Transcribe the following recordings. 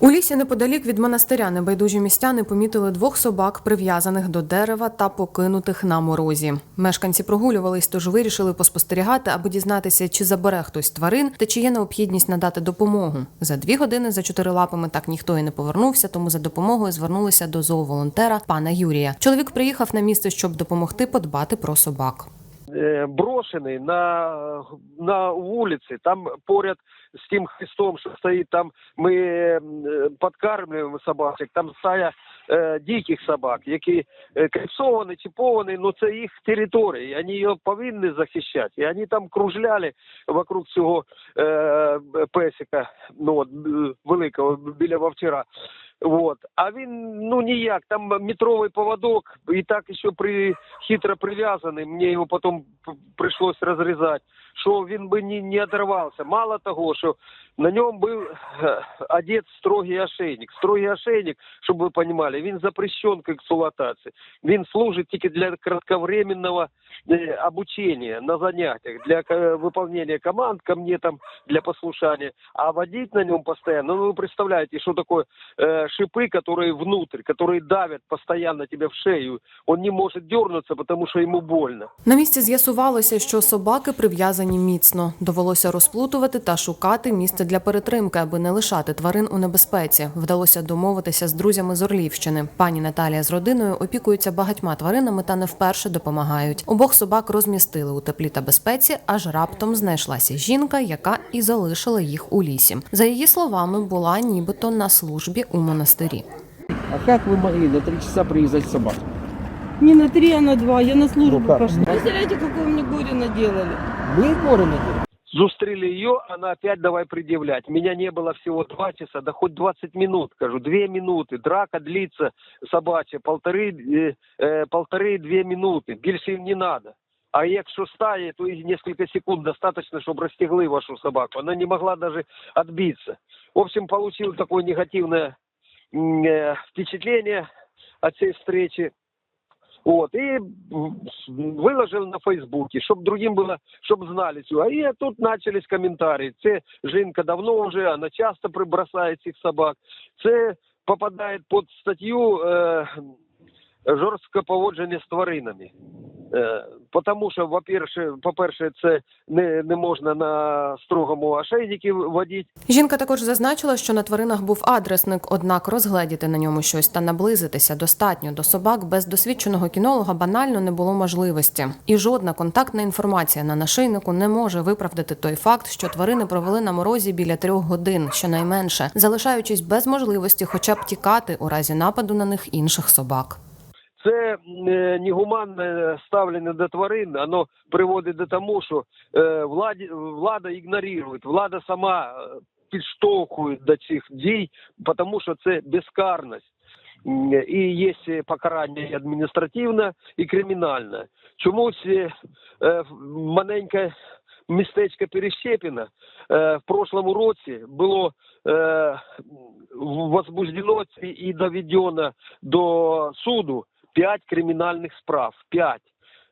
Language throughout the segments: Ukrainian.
У лісі неподалік від монастиря небайдужі містяни помітили двох собак, прив'язаних до дерева та покинутих на морозі. Мешканці прогулювались, тож вирішили поспостерігати, аби дізнатися, чи забере хтось тварин та чи є необхідність надати допомогу. За дві години за чотирилапами так ніхто і не повернувся, тому за допомогою звернулися до зооволонтера пана Юрія. Чоловік приїхав на місце, щоб допомогти подбати про собак. Е, брошений на, на вулиці, там поряд з тим хрестом, що стоїть, там ми е, підкармлюємо собачок, там стая е, диких собак, які е, кріпсовані, чіповані, ну це їх територія, і вони її повинні захищати. І вони там кружляли вокруг цього е, песика, ну великого, біля вовчара. Вот. А він ну ніяк, там метровий поводок, і так ще при, хитро прив'язаний, мені його потім прийшлось розрізати, що він би не, не оторвався. Мало того, що на ньому був е, одет строгий ошейник. Строгий ошейник, щоб ви розуміли, він запрещен к експлуатації. Він служить тільки для кратковременного е, обучения на заняттях, для е, выполнения команд ко мне там, для послушания. А водить на нем постоянно, ну вы представляете, что такое э, шипы, которые внутрь, которые давят постоянно тебе в шею. Он не может дернуться, потому что ему больно. На місці з'ясувалося, що собаки прив'язані міцно. Довелося розплутувати та шукати місце для перетримки, аби не лишати тварин у небезпеці. Вдалося домовитися з друзями з Орлівщини. Пані Наталія з родиною опікуються багатьма тваринами та не вперше допомагають. Обох собак розмістили у теплі та безпеці, аж раптом знайшлася жінка, яка і залишила їх у лісі. За її словами, була нібито на службі у монастирі. А как вы могли на три часа привязать собак? Не на три, а на два. Я на службу Ну пошла. Представляете, какое мне горе наделали? Вы горе наделали? Зустрели ее, она опять давай предъявлять. Меня не было всего два часа, да хоть 20 минут, скажу, две минуты. Драка длится собачья, полторы, э, э, полторы-две минуты. Больше им не надо. А якщо стає, то и несколько секунд достаточно, чтобы расстегли вашу собаку. Она не могла даже отбиться. В общем, получил такое негативное э, впечатление от всей встречи. Вот, и м, выложил на Фейсбуке, чтобы другим было, чтобы знали все. А и тут начались комментарии. Це жінка давно уже, она часто прибросає цих собак. Це попадає під статтю е, жорстке поводження з тваринами. Е, Потому що, во-перше, по-перше, це не, не можна на строгому ошейнику водити. Жінка також зазначила, що на тваринах був адресник, однак розгледіти на ньому щось та наблизитися достатньо до собак без досвідченого кінолога банально не було можливості. І жодна контактна інформація на нашийнику не може виправдати той факт, що тварини провели на морозі біля трьох годин, щонайменше, залишаючись без можливості, хоча б тікати у разі нападу на них інших собак. Це е, негуманне ставлення до тварин, воно приводить до тому, що е, владі, влада ігнорує, влада сама е, підштовхує до цих дій, тому що це безкарність. І є покарання і адміністративне, і кримінальне. Чомусь маленьке містечко Перещепіна в прошлому році було возбуждено і доведено до суду пять кримінальних справ. Пять.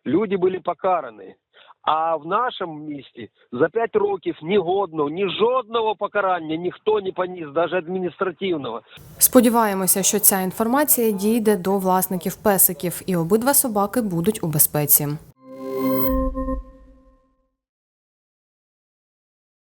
Люди були покарані. А в нашому місті за п'ять років ні годного, ні жодного покарання ніхто не поніс, навіть адміністративного. Сподіваємося, що ця інформація дійде до власників песиків, і обидва собаки будуть у безпеці.